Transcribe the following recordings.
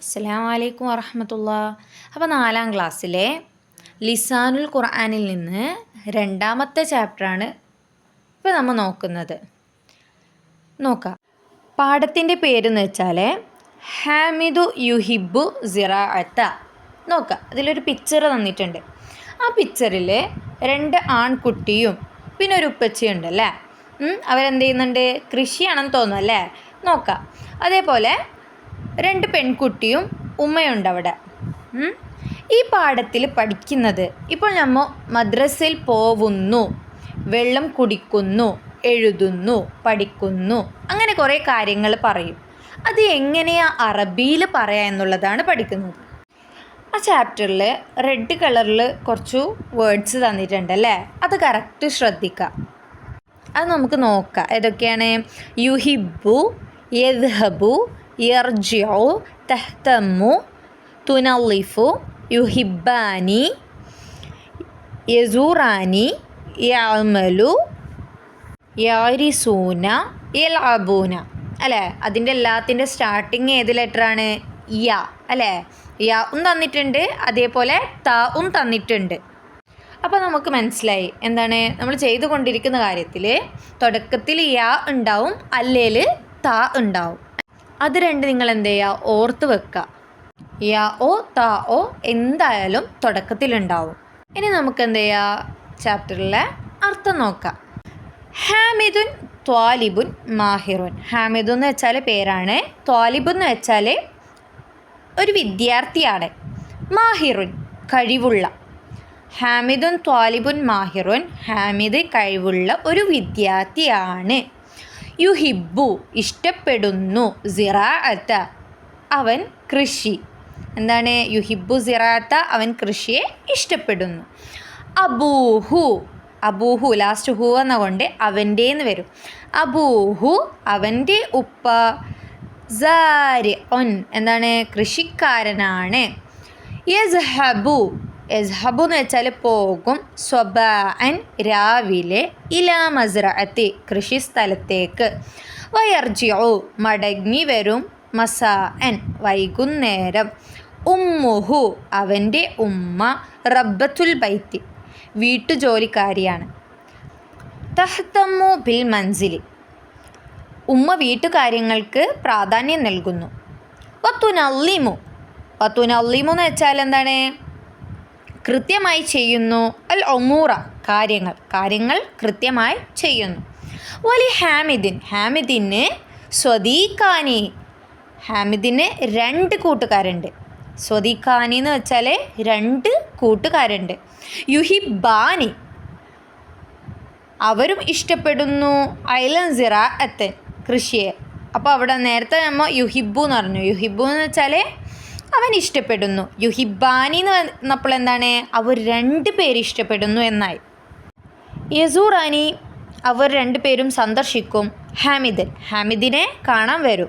അസ്സലാമു അലൈക്കും വറഹമത്തുള്ള. അപ്പോൾ നാലാം ക്ലാസ്സിലെ ലിസാനുൽ ഖുർആാനിൽ നിന്ന് രണ്ടാമത്തെ ചാപ്റ്ററാണ് ഇപ്പോൾ നമ്മൾ നോക്കുന്നത്. നോക്കാം. പാഠത്തിന്റെ പേരെന്ന് വെച്ചാൽ ഹാമിദു യുഹിബു സിറാഅത്ത. നോക്കാം. അതിലൊരു പിക്ചർ തന്നിട്ടുണ്ട്. ആ പിക്ചറിൽ രണ്ട് ആൺകുട്ടിയും പിന്നെ ഒരു ഉപ്പച്ചിയുണ്ട് ഉണ്ടല്ലേ ഉം, അവരെന്ത് ചെയ്യുന്നുണ്ട്? കൃഷിയാണെന്ന് തോന്നുന്നു അല്ലേ? നോക്കാം. അതേപോലെ രണ്ട് പെൺകുട്ടിയും ഉമ്മയുണ്ട് അവിടെ ഈ പാഠത്തിൽ പഠിക്കുന്നത് ഇപ്പോൾ നമ്മൾ മദ്രസയിൽ പോവുന്നു വെള്ളം കുടിക്കുന്നു എഴുതുന്നു പഠിക്കുന്നു അങ്ങനെ കുറേ കാര്യങ്ങൾ പറയും. അത് എങ്ങനെയാ അറബിയിൽ പറയാ എന്നുള്ളതാണ് പഠിക്കുന്നത്. ആ ചാപ്റ്ററിൽ റെഡ് കളറിൽ കുറച്ച് വേർഡ്സ് തന്നിട്ടുണ്ട് അല്ലേ? അത് കറക്റ്റ് ശ്രദ്ധിക്കുക അത് നമുക്ക് നോക്കാം. ഏതൊക്കെയാണ്? യുഹിബു യദ്ഹബു യർജിഉ തഹ്തമ്മു തുനല്ലിഫു യുഹിബാനി യസൂറാനി യഅമലു യാരിസൂന യൽഅബൂന. അല്ലേ? അതിന്റെ എല്ലാത്തിന്റെ സ്റ്റാർട്ടിങ് ഏത് ലെറ്ററാണ്? യ. അല്ലേ? യാവും തന്നിട്ടുണ്ട് അതേപോലെ താവും തന്നിട്ടുണ്ട്. അപ്പോൾ നമുക്ക് മനസ്സിലായി. എന്താണ്? നമ്മൾ ചെയ്തുകൊണ്ടിരിക്കുന്ന കാര്യത്തിൽ തുടക്കത്തിൽ യാ ഉണ്ടാവും അല്ലേൽ താ ഉണ്ടാവും. അത് രണ്ട് നിങ്ങൾ എന്ത് ചെയ്യുക ഓർത്ത് വെക്കുക യാ ഓ താ ഓ എന്തായാലും തുടക്കത്തിലുണ്ടാവും. ഇനി നമുക്ക് എന്ത് ചെയ്യുക ചാപ്റ്ററിലെ അർത്ഥം നോക്കാം. ഹാമിദുൻ ത്വാലിബുൻ മാഹിറുൻ. ഹാമിദു എന്ന് വെച്ചാൽ പേരാണ്. ത്വാലിബു എന്ന് വെച്ചാൽ ഒരു വിദ്യാർത്ഥിയാണ്. മാഹിറുൻ കഴിവുള്ള. ഹാമിദുൻ ത്വാലിബുൻ മാഹിറുൻ. ഹാമിദ് കഴിവുള്ള ഒരു വിദ്യാർത്ഥിയാണ്. യുഹിബു ഇഷ്ടപ്പെടുന്നു സിറാഅത്ത. അവൻ കൃഷി. എന്താണ് യുഹിബു സിറാത്ത അവൻ കൃഷിയെ ഇഷ്ടപ്പെടുന്നു. അബൂഹു. അബൂഹു ലാസ്റ്റ് ഹു എന്ന കൊണ്ട് അവന്റെന്ന് വരും. അബൂഹു അവന്റെ ഉപ്പ. സാരി ഒൻ എന്താണ്? കൃഷിക്കാരനാണ്. യസ്ഹബു. യസ്ഹബു എന്ന് വെച്ചാൽ പോകും. സ്വബാൻ രാവിലെ ഇലാ മസ്രഅത്തി കൃഷിസ്ഥലത്തേക്ക് വയർജിഉ മടങ്ങി വരും മസാഅൻ വൈകുന്നേരം. ഉമ്മുഹു അവന്റെ ഉമ്മ റബ്ബത്തുൽ ബൈത്തി വീട്ടുജോലിക്കാരിയാണ്. തഹ്തമ്മു ബിൽ മൻസിലി ഉമ്മ വീട്ടുകാര്യങ്ങൾക്ക് പ്രാധാന്യം നൽകുന്നു. വത്തുനല്ലിമു വത്തുനല്ലിമു എന്ന് വെച്ചാൽ എന്താണ് കൃത്യമായി ചെയ്യുന്നു. അൽ ഒമൂറ കാര്യങ്ങൾ. കാര്യങ്ങൾ കൃത്യമായി ചെയ്യുന്നു. വലി ഹാമിദിൻ. ഹാമിദിന് സ്വദീഖാനി. ഹാമിദിന് രണ്ട് കൂട്ടുകാരുണ്ട്. സ്വദീഖാനി എന്ന് വെച്ചാൽ രണ്ട് കൂട്ടുകാരുണ്ട്. യുഹിബാനി അവരും ഇഷ്ടപ്പെടുന്നു. ഐലൻ സിറാഅത്തൻ കൃഷിയെ. അപ്പോൾ അവിടെ നേരത്തെ നമ്മൾ യുഹിബു എന്ന് പറഞ്ഞു. യുഹിബു എന്ന് വെച്ചാൽ അവൻ ഇഷ്ടപ്പെടുന്നു. യുഹിബാനി എന്ന് വന്നപ്പോൾ എന്താണ്? അവർ രണ്ട് പേര് ഇഷ്ടപ്പെടുന്നു എന്നായി. യസൂറാനി അവർ രണ്ടുപേരും സന്ദർശിക്കും. ഹാമിദൻ. ഹാമിദിനെ കാണാൻ വരും.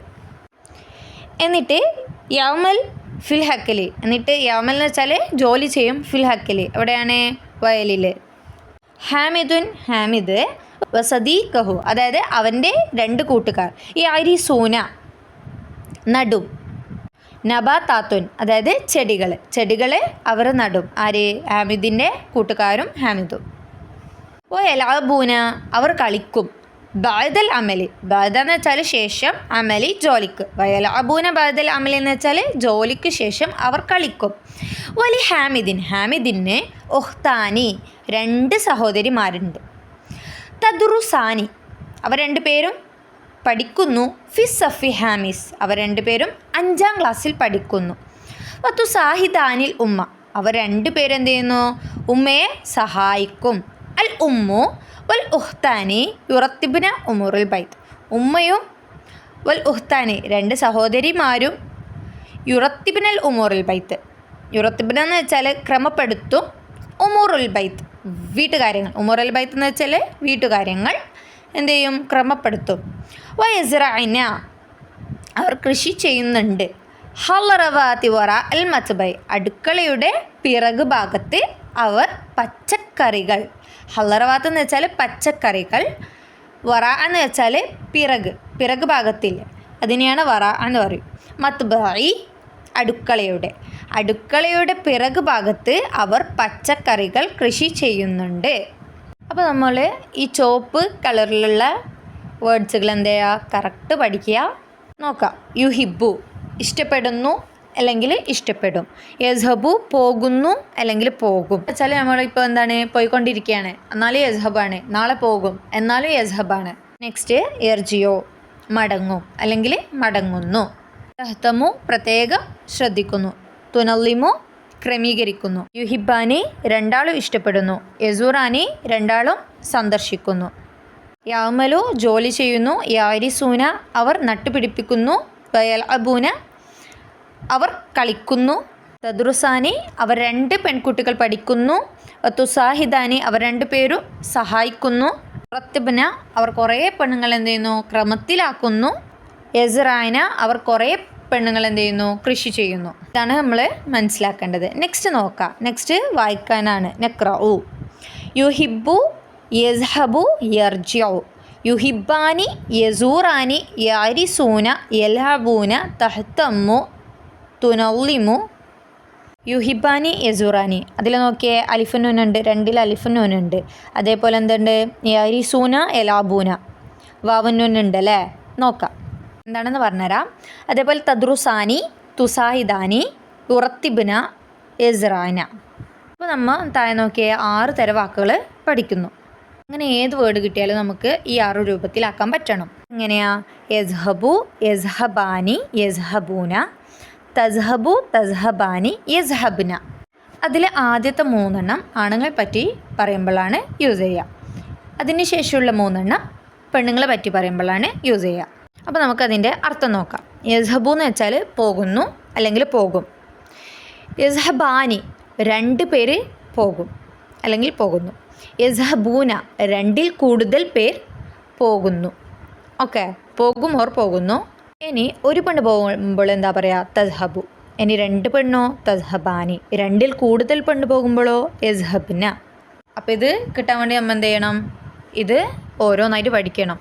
എന്നിട്ട് യാമൽ ഫിൽ ഹക്കലി. എന്നിട്ട് യാമൽ എന്ന് വെച്ചാൽ ജോലി ചെയ്യും ഫിൽ ഹക്കലി. എവിടെയാണ്? വയലിൽ ഹാമിദുൻ ഹാമിദ് വസദീഖഹു. അതായത് അവന്റെ രണ്ട് കൂട്ടുകാർ. ഈ അരി സൂന നടും നബാത്താത്തുൻ അതായത് ചെടികൾ ചെടികൾ അവർ നടും. ആര്? ഹാമിദിന്റെ കൂട്ടുകാരും ഹാമിദും. ഓ എലാബൂന അവർ കളിക്കും. ബാദൽ അമലി. ബാദ എന്ന് വെച്ചാൽ ശേഷം അമലി ജോലിക്ക്. വയലാബൂന ബാദൽ അമലി എന്ന് വെച്ചാൽ ജോലിക്ക് ശേഷം അവർ കളിക്കും. വലി ഹാമിദിൻ. ഹാമിദിന് ഒഹ്താനി രണ്ട് സഹോദരിമാരുണ്ട്. തദ്റുസാനി. അവർ രണ്ടുപേരും പഠിക്കുന്നു. Fizz സഫി James. അവർ രണ്ടുപേരും അഞ്ചാം ക്ലാസ്സിൽ പഠിക്കുന്നു. വത്തു സാഹിദാനിൽ ഉമ്മ. അവർ രണ്ടുപേരും എന്ത് ചെയ്യുന്നു? ഉമ്മയെ സഹായിക്കും. അൽ ഉമ്മു വൽ ഉഹ്താനി യുറത്തിബിന ഉമുറുൽ ബൈത്ത്. ഉമ്മയും വൽ ഉഹ്താനി രണ്ട് സഹോദരിമാരും യുറത്തിബിനൽ ഉമൂറുൽ ബൈത്ത്. യുറത്തിബിന എന്ന് വെച്ചാൽ ക്രമപ്പെടുത്തും ഉമൂറുൽ ബൈത്ത്. വീട്ടുകാര്യങ്ങൾ. ഉമൂറുൽ ബൈത്ത് എന്ന് വെച്ചാൽ വീട്ടുകാര്യങ്ങൾ എന്ത് ചെയ്യും? ക്രമപ്പെടുത്തും. വയസ്റൈന അവർ കൃഷി ചെയ്യുന്നുണ്ട്. ഹലറവാതി വറ അൽ മത്ബൈ. അടുക്കളയുടെ പിറകു ഭാഗത്ത് അവർ പച്ചക്കറികൾ. ഹലറവാത്ത് എന്ന് വെച്ചാൽ പച്ചക്കറികൾ. വറ എന്ന് വെച്ചാൽ പിറക് പിറക് ഭാഗത്തിൽ. അതിനെയാണ് വറ എന്ന് പറയും. മത്ബായി അടുക്കളയുടെ. അടുക്കളയുടെ പിറക് ഭാഗത്ത് അവർ പച്ചക്കറികൾ കൃഷി ചെയ്യുന്നുണ്ട്. അപ്പോൾ നമ്മൾ ഈ ചോപ്പ് കളറിലുള്ള വേർഡ്സുകൾ എന്ത് ചെയ്യുക കറക്റ്റ് പഠിക്കുക. നോക്കാം. യുഹിബു ഇഷ്ടപ്പെടുന്നു അല്ലെങ്കിൽ ഇഷ്ടപ്പെടും. യസ്ഹബു പോകുന്നു അല്ലെങ്കിൽ പോകും. വെച്ചാൽ നമ്മളിപ്പോൾ എന്താണ്? പോയിക്കൊണ്ടിരിക്കുകയാണ് എന്നാലും യസ്ഹബാണ്. നാളെ പോകും. എന്നാലും യസ്ഹബാണ്. നെക്സ്റ്റ് എർജിയോ. മടങ്ങും അല്ലെങ്കിൽ മടങ്ങുന്നു. തഹ്തമു പ്രത്യേകം ശ്രദ്ധിക്കുന്നു. തുനല്ലിമു ക്രമീകരിക്കുന്നു. യുഹിബാനി രണ്ടാളും ഇഷ്ടപ്പെടുന്നു. യസൂറാനി രണ്ടാളും സന്ദർശിക്കുന്നു. യാമലു ജോലി ചെയ്യുന്നു. യാരിസൂന അവർ നട്ടുപിടിപ്പിക്കുന്നു. വയൽ അബൂന അവർ കളിക്കുന്നു. തദ്രുസാനി അവർ രണ്ട് പെൺകുട്ടികൾ പഠിക്കുന്നു. തുസാഹിദാനി അവർ രണ്ട് പേരും സഹായിക്കുന്നു. പ്രത്യബന അവർ കുറേ പെണ്ണുങ്ങൾ എന്ത് ചെയ്യുന്നു? ക്രമത്തിലാക്കുന്നു. യസറായന അവർ കുറേ പെണ്ണുങ്ങൾ എന്ത് ചെയ്യുന്നു? കൃഷി ചെയ്യുന്നു. ഇതാണ് നമ്മൾ മനസ്സിലാക്കേണ്ടത്. നെക്സ്റ്റ് നോക്കാം. നെക്സ്റ്റ് വായിക്കാനാണ്. നെക്രഉ യുഹിബു യസ്ഹബു യർജിഉ. യുഹിബാനി യസൂറാനി യാരിസൂന യൽഹബൂന തഹ്തമ്മു തുനല്ലിമു യുഹിബാനി യസൂറാനി. അതിൽ നോക്കിയേ അലിഫുനൂനുണ്ട് രണ്ടിൽ അലിഫുനൂനുണ്ട് അതേപോലെ എന്തുണ്ട്? യാരിസൂന എലാബൂന വാവന്നൂനുണ്ട് അല്ലേ? നോക്കാം. എന്താണെന്ന് പറഞ്ഞുതരാം. അതേപോലെ തദ്രുസാനി തുസാഹിദാനി ഉറത്തിബിന യസ്റാന അപ്പോൾ നമ്മൾ താഴെ നോക്കിയ ആറ് തരം വാക്കുകൾ പഠിക്കുന്നു. അങ്ങനെ ഏത് വേർഡ് കിട്ടിയാലും നമുക്ക് ഈ ആറ് രൂപത്തിലാക്കാൻ പറ്റണം. എങ്ങനെയാ? യസ്ഹബു യസ്ഹബാനി യസ്ഹബൂന. തസ്ഹബു തസ്ഹബാനി യസ്ഹബ്ന. അതിൽ ആദ്യത്തെ മൂന്നെണ്ണം ആണുങ്ങളെ പറ്റി പറയുമ്പോഴാണ് യൂസ് ചെയ്യുക. അതിന് ശേഷമുള്ള മൂന്നെണ്ണം പെണ്ണുങ്ങളെ പറ്റി പറയുമ്പോഴാണ് യൂസ് ചെയ്യുക. അപ്പോൾ നമുക്കതിന്റെ അർത്ഥം നോക്കാം. യസ്ഹബു എന്ന് വെച്ചാൽ പോകുന്നു അല്ലെങ്കിൽ പോകും. യസ്ഹബാനി രണ്ട് പേര് പോകും. അല്ലെങ്കിൽ പോകുന്നു. യസഹബൂന രണ്ടിൽ കൂടുതൽ പേർ പോകുന്നു. ഓക്കെ പോകും ഓർ പോകുന്നു. ഇനി ഒരു പെണ്ണ് പോകുമ്പോൾ എന്താ പറയുക തസ്ഹബു. ഇനി രണ്ട് പെണ്ണോ? തസ്ഹബാനി. രണ്ടിൽ കൂടുതൽ പെണ്ണ് പോകുമ്പോഴോ? യസ്ഹബിന. അപ്പോൾ ഇത് കിട്ടാൻ വേണ്ടി നമ്മൾ എന്ത് ചെയ്യണം? ഇത് ഓരോന്നായിട്ട് പഠിക്കണം.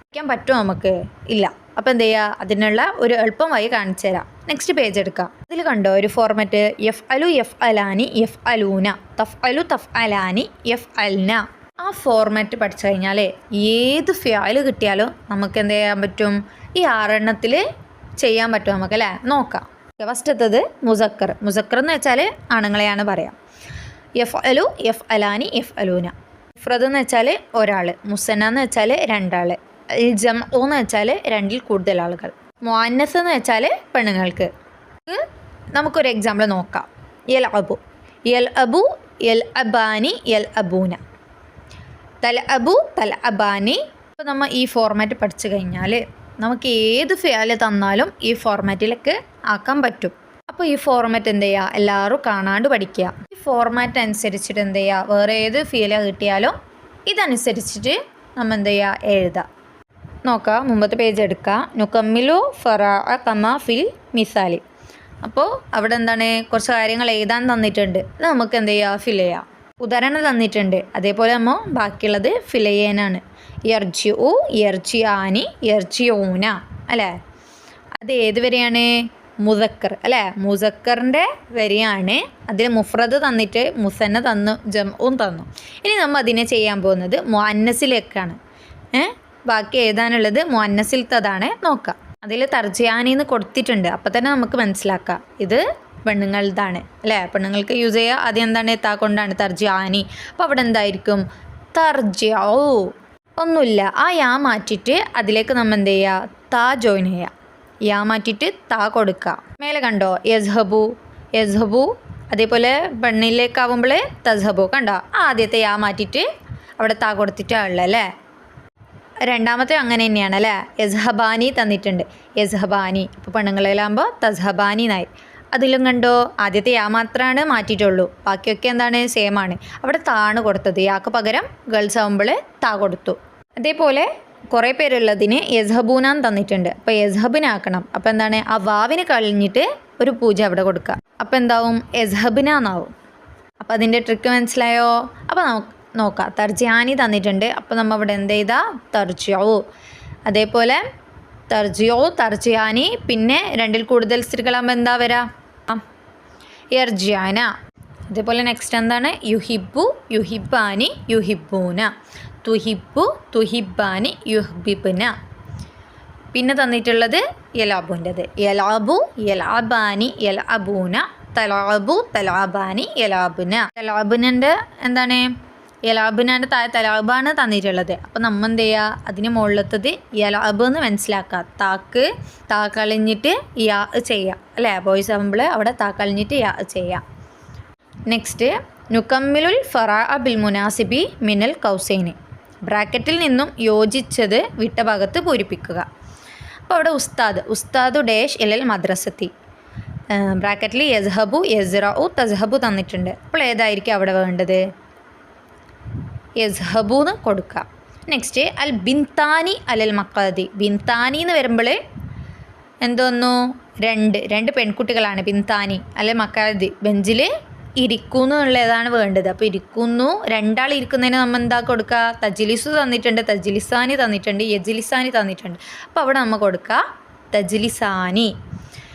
പഠിക്കാൻ പറ്റുമോ നമുക്ക്? ഇല്ല. അപ്പോൾ എന്ത് ചെയ്യുക അതിനുള്ള ഒരു എളുപ്പം വഴി കാണിച്ചു തരാം. നെക്സ്റ്റ് പേജ് എടുക്കാം. അതിൽ കണ്ടോ? ഒരു ഫോർമാറ്റ് എഫ് അലു എഫ് അലാനി എഫ് അലൂന തഫ് അലു തഫ് അലാനി എഫ് അൽന ആ ഫോർമാറ്റ് പഠിച്ചു കഴിഞ്ഞാൽ ഏത് ഫയൽ കിട്ടിയാലും നമുക്ക് എന്ത് ചെയ്യാൻ പറ്റും? ഈ ആറെണ്ണത്തിൽ ചെയ്യാൻ പറ്റും നമുക്ക് അല്ലേ? നോക്കാം. ഫസ്റ്റത്തത് മുസക്കർ. മുസക്കർ എന്ന് വെച്ചാൽ ആണുങ്ങളെയാണ് പറയാം. എഫ് അലു എഫ് അലാനി എഫ് അലൂന ഇഫ്രത് എന്ന് വെച്ചാൽ ഒരാൾ മുസന്ന എന്ന് വെച്ചാൽ രണ്ടാൾ ജം എന്ന് വെച്ചാൽ രണ്ടിൽ കൂടുതൽ ആളുകൾ. മുഅന്നസ് എന്ന് വെച്ചാൽ പെണ്ണുങ്ങൾക്ക്. നമുക്കൊരു എക്സാമ്പിൾ നോക്കാം. യൽ അബു. യൽ അബു യൽ അബാനി യൽ അബൂന. തൽ അബു തൽ അബാനി. ഇപ്പോൾ നമ്മൾ ഈ ഫോർമാറ്റ് പഠിച്ചു കഴിഞ്ഞാൽ നമുക്ക് ഏത് ഫിയാൽ തന്നാലും ഈ ഫോർമാറ്റിലേക്ക് ആക്കാൻ പറ്റും. അപ്പോൾ ഈ ഫോർമാറ്റ് എന്ത് ചെയ്യുക എല്ലാവരും കാണാണ്ട് പഠിക്കുക. ഈ ഫോർമാറ്റ് അനുസരിച്ചിട്ട് എന്ത് ചെയ്യുക വേറെ ഏത് ഫീല കിട്ടിയാലും ഇതനുസരിച്ചിട്ട് നമ്മൾ എന്ത് ചെയ്യുക എഴുതുക നോക്കാം. മുമ്പത്തെ പേജ് എടുക്കുക നുക്കമ്മിലു ഫറാ കമ ഫിൽ മിസാലി. അപ്പോൾ അവിടെ എന്താണ്? കുറച്ച് കാര്യങ്ങൾ എഴുതാൻ തന്നിട്ടുണ്ട്. അത് നമുക്ക് എന്ത് ചെയ്യുക ഫിൽ ചെയ്യാം. ഉദാഹരണം തന്നിട്ടുണ്ട്. അതേപോലെ നമ്മൾ ബാക്കിയുള്ളത് ഫിൽ ചെയ്യാനാണ്. യർജി ഉ യർജി ആനി യർജി ഊന അല്ലേ? അത് ഏത് വരെയാണ്? മുസക്കർ. അല്ലേ? മുസക്കറിന്റെ വരിയാണ്. അതിൽ മുഫ്രദ് തന്നിട്ട് മുസന്ന തന്നു ജംഉം തന്നു. ഇനി നമ്മൾ അതിനെ ചെയ്യാൻ പോകുന്നത് മുഅന്നസിലേക്കാണ്. ഏ? ബാക്കി എഴുതാനുള്ളത് മുഅന്നസിലത്തതാണ് നോക്കാം. അതിൽ തർജിയാനിന്ന് കൊടുത്തിട്ടുണ്ട്. അപ്പോൾ തന്നെ നമുക്ക് മനസ്സിലാക്കാം. ഇത് പെണ്ണുങ്ങളതാണ് അല്ലേ? പെണ്ണുങ്ങൾക്ക് യൂസ് ചെയ്യുക. ആദ്യം എന്താണ്? താ കൊണ്ടാണ്. തർജിയാനി അപ്പോൾ അവിടെ എന്തായിരിക്കും? തർജിയോ ഒന്നുമില്ല. ആ യാ മാറ്റിയിട്ട് അതിലേക്ക് നമ്മൾ എന്ത് ചെയ്യുക? താ ജോയിൻ ചെയ്യുക. യാ മാറ്റിയിട്ട് താ കൊടുക്കുക. മേലെ കണ്ടോ? യസ്ഹബു. യസ്ഹബു. അതേപോലെ പെണ്ണിലേക്കാവുമ്പോൾ തസ്ഹബു. കണ്ടോ? ആദ്യത്തെ യാ മാറ്റിയിട്ട് അവിടെ താ കൊടുത്തിട്ടാണുള്ളത് അല്ലേ? രണ്ടാമത്തെ അങ്ങനെ തന്നെയാണ് അല്ലേ? യസ്ഹബാനി തന്നിട്ടുണ്ട്. യസ്ഹബാനി. ഇപ്പോൾ പെണ്ണുങ്ങളിലാകുമ്പോൾ തസ്ഹബാനി നായി അതിലും കണ്ടോ? ആദ്യത്തെ യാ മാത്രമാണ് മാറ്റിയിട്ടുള്ളൂ. ബാക്കിയൊക്കെ എന്താണ്? സെയിം ആണ്. അവിടെ താണ് കൊടുത്തത്. യാക്ക് പകരം ഗേൾസ് ആകുമ്പോൾ താ കൊടുത്തു. അതേപോലെ കുറേ പേരുള്ളതിന് യസ്ഹബൂനാൻ തന്നിട്ടുണ്ട്. അപ്പോൾ യസ്ഹബിനാക്കണം. അപ്പോൾ എന്താണ്? ആ വാവിന് കഴിഞ്ഞിട്ട് ഒരു പൂജ അവിടെ കൊടുക്കുക. അപ്പോൾ എന്താവും? യസ്ഹബിനാന്നാവും. അപ്പോൾ അതിന്റെ ട്രിക്ക് മനസ്സിലായോ? അപ്പോൾ നമുക്ക് നോക്കാം. തർജിയാനി തന്നിട്ടുണ്ട്. അപ്പോൾ നമ്മൾ ഇവിടെ എന്ത് ചെയ്താൽ തർജിയാവൂ അതേപോലെ തർജിയോ തർജിയാനി പിന്നെ രണ്ടിൽ കൂടുതൽ സ്ത്രീകളാകുമ്പോൾ എന്താ വരാ? യർജിയാന അതേപോലെ നെക്സ്റ്റ് എന്താണ്? യുഹിബു യുഹിബാനി യുഹിബൂന തുഹിബു തുഹിബാനി യുഹിബിബുന. പിന്നെ തന്നിട്ടുള്ളത് യലാബുന്റെത്. യലാബു യലാബാനി യലാബൂന. തലാബു തലാബാനി യലാബുന. തലാബുനന്റെ എന്താണ്? യലാബുനാന്റെ താഴെ തലാബാണ് തന്നിട്ടുള്ളത്. അപ്പോൾ നമ്മൾ എന്ത് ചെയ്യുക അതിന് മുകളിലത്തത് യലാബ് എന്ന് മനസ്സിലാക്കുക താക്ക് താക്കളിഞ്ഞിട്ട് കളഞ്ഞിട്ട് യാ ചെയ്യുക അല്ലേ? ബോയ്സ് ആകുമ്പോൾ അവിടെ താക്കളിഞ്ഞിട്ട് കളഞ്ഞിട്ട് യാ ചെയ്യുക നെക്സ്റ്റ് നുക്കമ്മിലുൽ ഫറാ അബിൽ മുനാസിബി മിനൽ കൗസൈന്. ബ്രാക്കറ്റിൽ നിന്നും യോജിച്ചത് വിട്ട ഭാഗത്ത് പൂരിപ്പിക്കുക. അപ്പോൾ അവിടെ ഉസ്താദ് ഉസ്താദു ഡേഷ് എൽ മദ്രസത്തി. ബ്രാക്കറ്റിൽ യസ്ഹബു യസ്റു തസ്ഹബു തന്നിട്ടുണ്ട്. അപ്പോൾ ഏതായിരിക്കും അവിടെ വേണ്ടത്? യസ്ഹബു എന്ന് കൊടുക്കുക. നെക്സ്റ്റ് അൽ ബിൻതാനി അലൽ മക്കാദി ബിൻതാനി എന്ന് വരുമ്പോൾ എന്തോന്നു രണ്ട് രണ്ട് പെൺകുട്ടികളാണ് ബിൻതാനി അല്ലെ മക്കാദി ബെഞ്ചിൽ ഇരിക്കുന്നു എന്നുള്ളതാണ് വേണ്ടത്. അപ്പോൾ ഇരിക്കുന്നു രണ്ടാൾ ഇരിക്കുന്നതിന് നമ്മൾ എന്താ കൊടുക്കുക തജിലിസു തന്നിട്ടുണ്ട് തജിലിസാനി തന്നിട്ടുണ്ട് യജിലിസാനി തന്നിട്ടുണ്ട്. അപ്പോൾ അവിടെ നമ്മൾ കൊടുക്കുക തജിലിസാനി.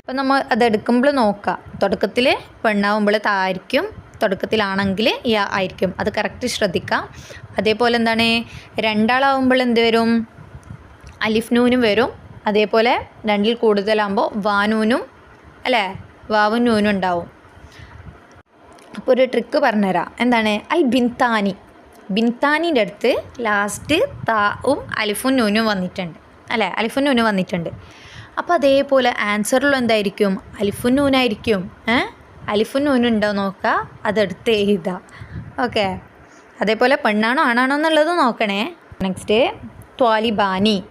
അപ്പോൾ നമ്മൾ അതെടുക്കുമ്പോൾ നോക്കുക തുടക്കത്തിൽ പെണ്ണാവുമ്പോൾ തായിരിക്കും തുടക്കത്തിലാണെങ്കിൽ ഈ ആയിരിക്കും. അത് കറക്റ്റ് ശ്രദ്ധിക്കാം. അതേപോലെ എന്താണ്? രണ്ടാളാവുമ്പോൾ എന്ത് വരും? അലിഫ്നൂനും വരും. അതേപോലെ രണ്ടിൽ കൂടുതലാകുമ്പോൾ വാനൂനും അല്ലേ? വാവും നൂനും ഉണ്ടാവും. അപ്പോൾ ഒരു ട്രിക്ക് പറഞ്ഞുതരാം. എന്താണ്? അൽ ബിൻതാനി. ബിൻതാനിന്റെ അടുത്ത് ലാസ്റ്റ് താവും അലിഫും നൂനും വന്നിട്ടുണ്ട്. അല്ലേ? അലിഫും നൂനും വന്നിട്ടുണ്ട്. അപ്പോൾ അതേപോലെ ആൻസറിലും എന്തായിരിക്കും? അലിഫും നൂനായിരിക്കും. ഏ? അലിഫും നൂനുണ്ടോ നോക്കുക അതെടുത്ത് എഴുതുക ഓക്കെ. അതേപോലെ പെണ്ണാണോ ആണാണോ എന്നുള്ളത് നോക്കണേ. നെക്സ്റ്റ് ത്വാലിബാനി.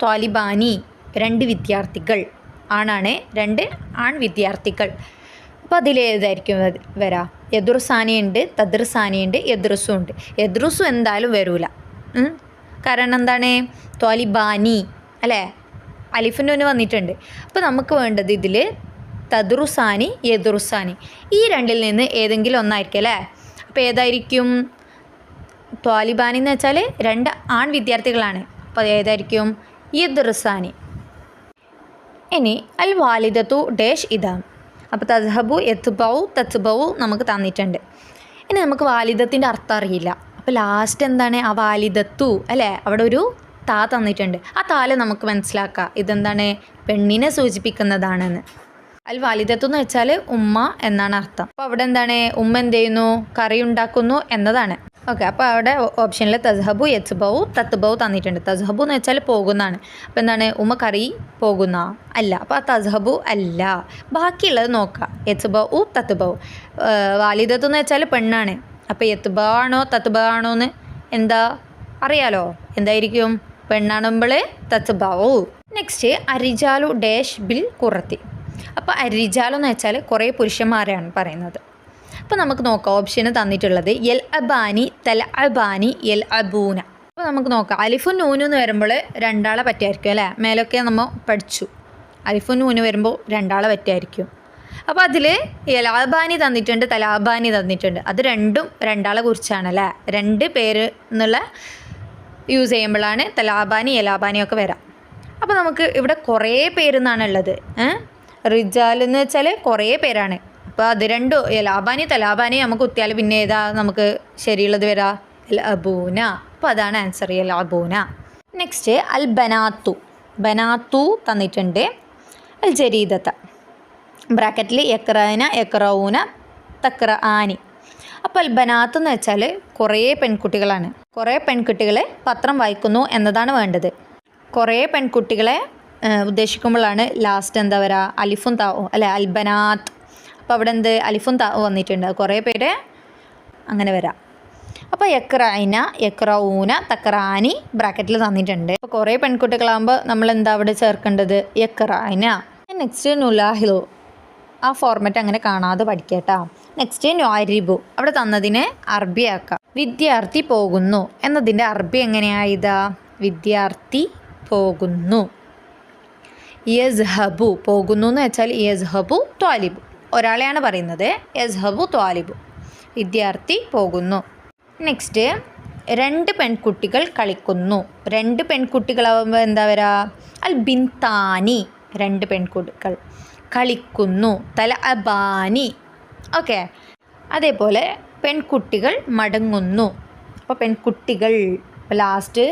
ത്വാലിബാനി. രണ്ട് വിദ്യാർത്ഥികൾ. ആണാണ് രണ്ട് ആൺ വിദ്യാർത്ഥികൾ. അപ്പോൾ അതിലേതായിരിക്കും വരാ? യദുർസാനിയുണ്ട് തദ്രസാനിയുണ്ട് എദ്രുസും ഉണ്ട് എദ്രുസും എന്തായാലും വരൂല. കാരണം എന്താണ്? ത്വാലിബാനി. അല്ലേ? അലിഫിന്റെ ഒന്ന് വന്നിട്ടുണ്ട്. അപ്പോൾ നമുക്ക് വേണ്ടത് ഇതിൽ തദ്റുസാനി യദുറുസാനി ഈ രണ്ടിൽ നിന്ന് ഏതെങ്കിലും ഒന്നായിരിക്കും അല്ലേ? അപ്പോൾ ഏതായിരിക്കും? ത്വാലിബാനി എന്ന് വെച്ചാൽ രണ്ട് ആൺ വിദ്യാർത്ഥികളാണ്. അപ്പോൾ ഏതായിരിക്കും? യദുറുസാനി ഇനി അൽ വാലിദത്തു ഡേഷ് ഇതാം. അപ്പോൾ തസ്ഹബു എത്തുബൗ തത്ബൗ നമുക്ക് തന്നിട്ടുണ്ട്. ഇനി നമുക്ക് വാലിദത്തിന്റെ അർത്ഥം അറിയില്ല. അപ്പോൾ ലാസ്റ്റ് എന്താണ്? ആ വാലിദത്തു അല്ലേ? അവിടെ ഒരു താ തന്നിട്ടുണ്ട്. ആ താൽ നമുക്ക് മനസ്സിലാക്കാം. ഇതെന്താണ്? പെണ്ണിനെ സൂചിപ്പിക്കുന്നതാണെന്ന്. അൽ വാലിദത്ത് എന്ന് വെച്ചാൽ ഉമ്മ എന്നാണ് അർത്ഥം. അപ്പോൾ അവിടെ എന്താണ്? ഉമ്മ എന്ത് ചെയ്യുന്നു? കറി ഉണ്ടാക്കുന്നു എന്നതാണ്. ഓക്കെ അപ്പോൾ അവിടെ ഓപ്ഷനിൽ തസ്ഹബു യത്ബൗ തത്ബൗ തന്നിട്ടുണ്ട്. തസ്ഹബു എന്ന് വെച്ചാൽ പോകുന്നതാണ്. അപ്പോൾ എന്താണ്? ഉമ്മ കറി പോകുന്ന അല്ല. അപ്പോൾ തസ്ഹബു അല്ല. ബാക്കിയുള്ളത് നോക്കാം. യത്ബൗ തത്ബൗ വാലിദത്ത് എന്ന് വെച്ചാൽ പെണ്ണാണ്. അപ്പോൾ യത്ബ ബാണോ തത്ബ ആണോ എന്ന് എന്താ? അറിയാലോ? എന്തായിരിക്കും? പെണ്ണാണുമ്പോൾ തത്ബാവു നെക്സ്റ്റ് അരിജാലു ഡേഷ് ബിൽ കുറത്തി. അപ്പോൾ അരിജാലെന്ന് വെച്ചാൽ കുറേ പുരുഷന്മാരാണ് പറയുന്നത്. അപ്പോൾ നമുക്ക് നോക്കാം ഓപ്ഷന് തന്നിട്ടുള്ളത് എൽ അബാനി തൽ അബാനി എൽ അബൂന. അപ്പോൾ നമുക്ക് നോക്കാം അലിഫു നൂനു എന്ന് വരുമ്പോൾ രണ്ടാളെ പറ്റിയായിരിക്കും അല്ലേ? മേലൊക്കെ നമ്മൾ പഠിച്ചു. അലിഫു നൂന് വരുമ്പോൾ രണ്ടാളെ പറ്റിയായിരിക്കും. അപ്പോൾ അതിൽ യലാബാനി തന്നിട്ടുണ്ട് തലാബാനി തന്നിട്ടുണ്ട്. അത് രണ്ടും രണ്ടാളെ കുറിച്ചാണ് അല്ലേ? രണ്ട് പേര് എന്നുള്ള യൂസ് ചെയ്യുമ്പോഴാണ് തലാബാനി എലാബാനിയൊക്കെ വരാം. അപ്പോൾ നമുക്ക് ഇവിടെ കുറേ പേരെന്നാണ് ഉള്ളത്. റിജാൽ എന്ന് വെച്ചാൽ കുറേ പേരാണ്. അപ്പോൾ അത് രണ്ടും യലാബാനി തലാബാനി നമുക്ക് കുത്തിയാൽ പിന്നെ ഏതാ നമുക്ക് ശരിയുള്ളത് വരാ? അബൂന അപ്പോൾ അതാണ് ആൻസർ അബൂന നെക്സ്റ്റ് അൽ ബനാത്തു ബനാത്തു തന്നിട്ടുണ്ട്. അൽ ജരീദത്ത ബ്രാക്കറ്റിൽ എക്രാന എക്രൌന തക്ര ആനി അപ്പോൾ അൽ ബനാത്ത് എന്ന് വെച്ചാൽ കുറേ പെൺകുട്ടികളാണ്. കുറേ പെൺകുട്ടികളെ പത്രം വായിക്കുന്നു എന്നതാണ് വേണ്ടത്. കുറേ പെൺകുട്ടികളെ ഉദ്ദേശിക്കുമ്പോഴാണ് ലാസ്റ്റ് എന്താ പറയുക അലിഫും താവോ അല്ലെ അൽബനാത്ത്. അപ്പോൾ അവിടെ എന്ത് അലിഫും താവോ വന്നിട്ടുണ്ട്. കുറേ പേര് അങ്ങനെ വരാം. അപ്പോൾ യക്രൈന യക്രഊന തക്രാനി ബ്രാക്കറ്റിൽ തന്നിട്ടുണ്ട്. അപ്പോൾ കുറേ പെൺകുട്ടികളാകുമ്പോൾ നമ്മൾ എന്താ അവിടെ ചേർക്കേണ്ടത്? യക്രൈന. നെക്സ്റ്റ് നുലാഹിലു ആ ഫോർമാറ്റ് അങ്ങനെ കാണാതെ പഠിക്കട്ടാ. നെക്സ്റ്റ് ന്വാരിബു അവിടെ തന്നതിനെ അറബിയാക്കാം. വിദ്യാർത്ഥി പോകുന്നു. എന്നതിന്റെ അറബി എങ്ങനെയായതാ വിദ്യാർത്ഥി പോകുന്നു. യസ്ഹബു പോകുന്നു എന്ന് വെച്ചാൽ യസ്ഹബു ത്വാലിബു. ഒരാളെയാണ് പറയുന്നത് യസ്ഹബു ത്വാലിബു. വിദ്യാർത്ഥി പോകുന്നു. നെക്സ്റ്റ് രണ്ട് പെൺകുട്ടികൾ കളിക്കുന്നു. രണ്ട് പെൺകുട്ടികളാവുമ്പോൾ എന്താ വരാ? അൽ ബിൻതാനി രണ്ട് പെൺകുട്ടികൾ കളിക്കുന്നു. തല അബാനി ഓക്കെ അതേപോലെ പെൺകുട്ടികൾ മടങ്ങുന്നു. അപ്പോൾ പെൺകുട്ടികൾ ലാസ്റ്റ്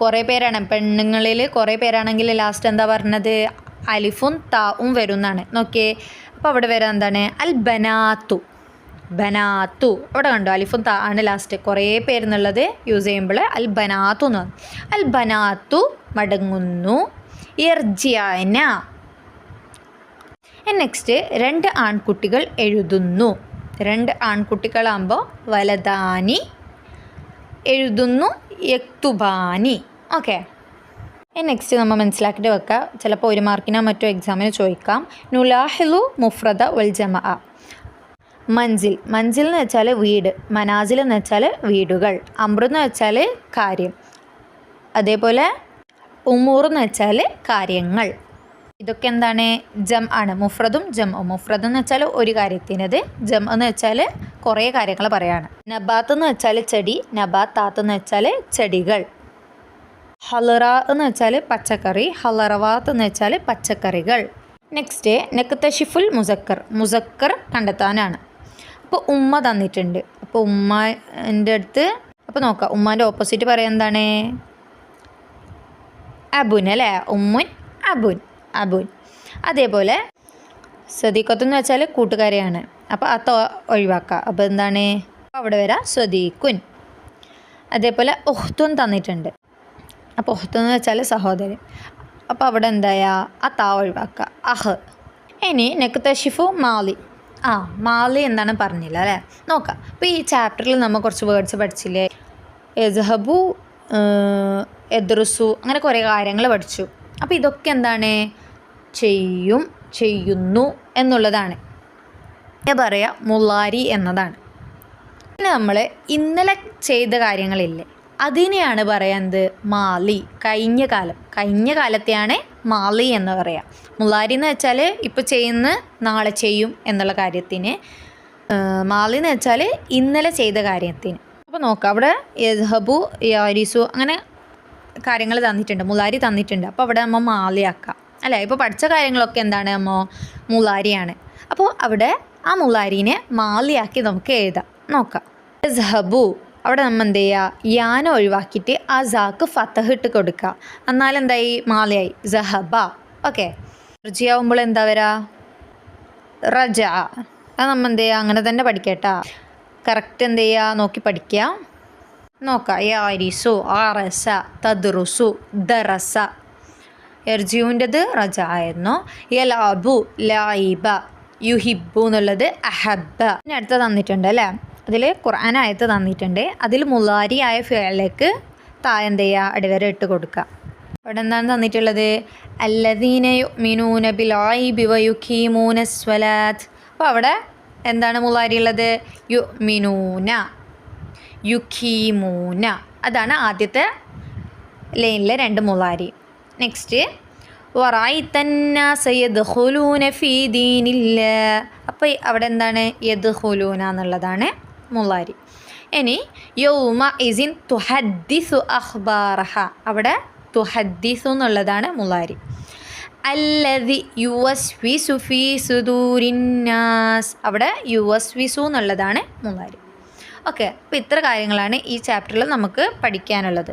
കുറേ പേരാണ്. പെണ്ണുങ്ങളിൽ കുറേ പേരാണെങ്കിൽ ലാസ്റ്റ് എന്താ പറഞ്ഞത്? അലിഫും താവും വരും എന്നാണ് നോക്കിയേ. അപ്പോൾ അവിടെ വരാൻ എന്താണ്? അൽ ബനാത്തു. ബനാത്തു അവിടെ കണ്ടോ? അലിഫും താ ആണ് ലാസ്റ്റ് കുറേ പേരെന്നുള്ളത് യൂസ് ചെയ്യുമ്പോൾ അൽ ബനാത്തു എന്ന് അൽ ബനാത്തു മടങ്ങുന്നു. ഇർജിയാന. നെക്സ്റ്റ് രണ്ട് ആൺകുട്ടികൾ എഴുതുന്നു. രണ്ട് ആൺകുട്ടികളാകുമ്പോൾ വലതാനി. എഴുതുന്നു യക്തുബാനി. ഓക്കെ നെക്സ്റ്റ് നമ്മൾ മനസ്സിലാക്കിയിട്ട് വെക്കുക ചിലപ്പോൾ ഒരു മാർക്കിനോ മറ്റോ എക്സാമിന് ചോദിക്കാം. നുലാഹിലു മുഫ്രദ വൽ ജമ മഞ്ചിൽ. മഞ്ചിൽ എന്ന് വെച്ചാൽ വീട്. മനാസിൽ എന്ന് വെച്ചാൽ വീടുകൾ. അമൃത് എന്ന് വെച്ചാൽ കാര്യം. അതേപോലെ ഉമൂർ എന്ന് വെച്ചാൽ കാര്യങ്ങൾ. ഇതൊക്കെ എന്താണ്? ജം ആണ്. മുഫ്രദും ജം. മുഫ്രദ് എന്ന് വെച്ചാൽ ഒരു കാര്യത്തിനത്. ജം എന്ന് വെച്ചാൽ കുറേ കാര്യങ്ങൾ പറയാണ്. നബാത്ത് എന്ന് വെച്ചാൽ ചെടി നബാത്താത്ത് എന്ന് വെച്ചാൽ ചെടികൾ. ഹലറ എന്ന് വെച്ചാൽ പച്ചക്കറി ഹലറവാത്ത് എന്ന് വെച്ചാൽ പച്ചക്കറികൾ. നെക്സ്റ്റ് നെക്തഷിഫുൽ മുസക്കർ. മുസക്കർ കണ്ടെത്താനാണ്. അപ്പോൾ ഉമ്മ തന്നിട്ടുണ്ട്. അപ്പോൾ ഉമ്മന്റെ അടുത്ത് അപ്പോൾ നോക്കാം. ഉമ്മാന്റെ ഓപ്പോസിറ്റ് പറയാൻ എന്താണ്? അബുൻ അല്ലേ? ഉമ്മുൻ അബുൻ. അബുൻ. അതേപോലെ സ്വദീഖത്ത് എന്ന് വെച്ചാൽ കൂട്ടുകാരെയാണ് അപ്പോൾ അത്ത ഒഴിവാക്കുക അപ്പോൾ എന്താണ്? അവിടെ വരാം. സ്വദീഖുൻ. അതേപോലെ ഒഹ്തുൻ തന്നിട്ടുണ്ട്. അപ്പോൾ ഒഹ്തു എന്ന് വെച്ചാൽ സഹോദരൻ. അപ്പോൾ അവിടെ എന്തായാ? ആ ഒഴിവാക്കുക അഹ്. ഇനി നെക്തഷിഫു മാലി. ആ മാലി എന്താണ് പറഞ്ഞില്ല അല്ലേ? നോക്കാം. അപ്പോൾ ഈ ചാപ്റ്ററിൽ നമ്മൾ കുറച്ച് വേർഡ്സ് പഠിച്ചില്ലേ? എസ്ഹബു എദ്രുസു അങ്ങനെ കുറേ കാര്യങ്ങൾ പഠിച്ചു. അപ്പോൾ ഇതൊക്കെ എന്താണ്? ചെയ്യും ചെയ്യുന്നു എന്നുള്ളതാണ്. പിന്നെ പറയുക മുള്ളാരി എന്നതാണ്. പിന്നെ നമ്മൾ ഇന്നലെ ചെയ്ത കാര്യങ്ങളില്ലേ അതിനെയാണ് പറയുന്നത് മാലി. കഴിഞ്ഞ കാലം. കഴിഞ്ഞ കാലത്തെയാണ് മാലി എന്ന് പറയുക മുള്ളാരി എന്ന് വെച്ചാൽ ഇപ്പോൾ ചെയ്യുന്ന നാളെ ചെയ്യും എന്നുള്ള കാര്യത്തിന്. മാലി എന്ന് വെച്ചാൽ ഇന്നലെ ചെയ്ത കാര്യത്തിന്. അപ്പോൾ നോക്കാം അവിടെ യഹബു യാരിസു അങ്ങനെ കാര്യങ്ങൾ തന്നിട്ടുണ്ട്. മുള്ളാരി തന്നിട്ടുണ്ട്. അപ്പോൾ അവിടെ നമ്മൾ മാലിയാക്കാം അല്ലേ? ഇപ്പോൾ പഠിച്ച കാര്യങ്ങളൊക്കെ എന്താണ് അമ്മോ? മുലാരിയാണ്. അപ്പോൾ അവിടെ ആ മുലാരീനെ മാലിയാക്കി നമുക്ക് എഴുതാം. നോക്കാം. ഹബു അവിടെ നമ്മൾ എന്ത് ചെയ്യുക യാന ഒഴിവാക്കിയിട്ട് ആ സാക്ക് ഫത്തഹ് ഇട്ട് കൊടുക്കുക എന്നാലെന്തായി മാലയായി. ജഹബ ഓക്കെ. റുചിയാവുമ്പോൾ എന്താ വരാ? റജ. അത് നമ്മൾ എന്ത് ചെയ്യുക അങ്ങനെ തന്നെ പഠിക്കട്ടാ. കറക്റ്റ് എന്ത് ചെയ്യുക നോക്കി പഠിക്കുക നോക്കാം. യാരിസു ആറസ തദ്റുസു ദറസ. എർജിയുന്റെത് റജ ആയിരുന്നു. യലാബു ലായിബ യുഹിബു എന്നുള്ളത് അഹബ അടുത്ത തന്നിട്ടുണ്ട് അല്ലേ? അതിൽ ഖുർആനായത്ത് തന്നിട്ടുണ്ട്. അതിൽ മുലാരി ആയ ഫിയലേക്ക് താഴെ എന്ത് ചെയ്യുക? അടിവരെ ഇട്ട് കൊടുക്കുക. അവിടെ എന്താണ് തന്നിട്ടുള്ളത്? അല്ലദീന യുമിനൂന ബിലായിബി വയുഖീമൂന സ്വലാത്ത് അപ്പോൾ അവിടെ എന്താണ് മുലാരി ഉള്ളത്? യുമിനൂന യുഖീമൂന. അതാണ് ആദ്യത്തെ ലൈനിലെ രണ്ട് മുലാരി നെക്സ്റ്റ് വറായിത്തന്നാസയദ്ഹുലൂന ഫീ ദീനില്ല. അപ്പോൾ അവിടെ എന്താണ്? യദ്ഹുലൂന എന്നുള്ളതാണ് മുലാരി ഇനി യൗമ ഇസിൻ തുഹദ്ദിസു അഖ്ബാറഹ. അവിടെ തുഹദ്ദിസു എന്നുള്ളതാണ് മുലാരി അല്ലതി യു എസ് വി സുഫി സുദൂരിന്നാസ് അവിടെ യു എസ് വി സു എന്നുള്ളതാണ് മുലാരി ഓക്കെ അപ്പോൾ ഇത്ര കാര്യങ്ങളാണ് ഈ ചാപ്റ്ററിൽ നമുക്ക് പഠിക്കാനുള്ളത്.